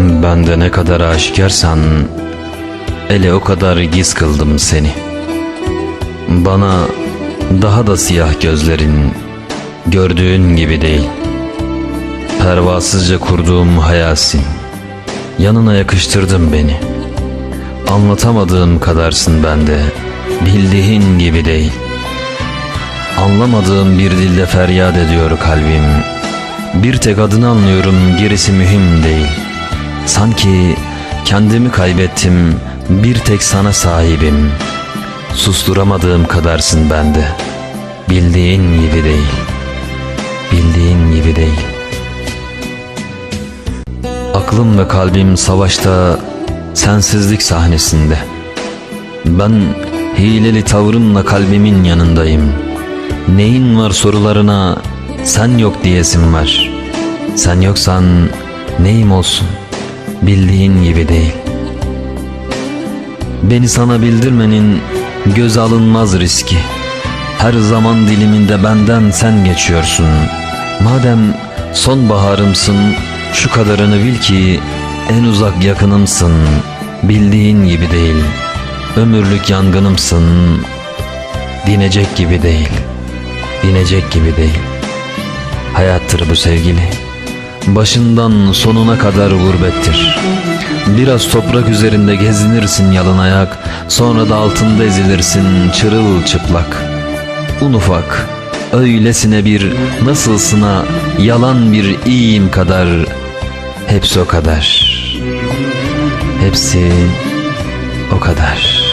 Ben de ne kadar aşikarsan Ele o kadar giz kıldım seni. Bana daha da siyah gözlerin Gördüğün gibi değil. Pervasızca kurduğum hayalsin. Yanına yakıştırdın beni. Anlatamadığım kadarsın bende. Bildiğin gibi değil. Anlamadığım bir dilde feryat ediyor kalbim. Bir tek adını anlıyorum gerisi mühim değil Sanki kendimi kaybettim bir tek sana sahibim. Susturamadığım kadarsın bende. Bildiğin gibi değil. Bildiğin gibi değil. Aklım ve kalbim savaşta sensizlik sahnesinde. Ben hileli tavrımla kalbimin yanındayım. Neyin var sorularına sen yok diyesim var. Sen yoksan neyim olsun bildiğin gibi değil. Beni sana bildirmenin göz alınmaz riski. Her zaman diliminde benden sen geçiyorsun. Madem sonbaharımsın şu kadarını bil ki en uzak yakınımsın. Bildiğin gibi değil. Ömürlük yangınımsın. Dinecek gibi değil. Dinecek gibi değil. Hayattır bu sevgili Başından sonuna kadar gurbettir. Biraz toprak üzerinde gezinirsin yalın ayak Sonra da altında ezilirsin çırılçıplak Un ufak Öylesine bir nasılsına Yalan bir iyiyim kadar Hepsi o kadar. Hepsi o kadar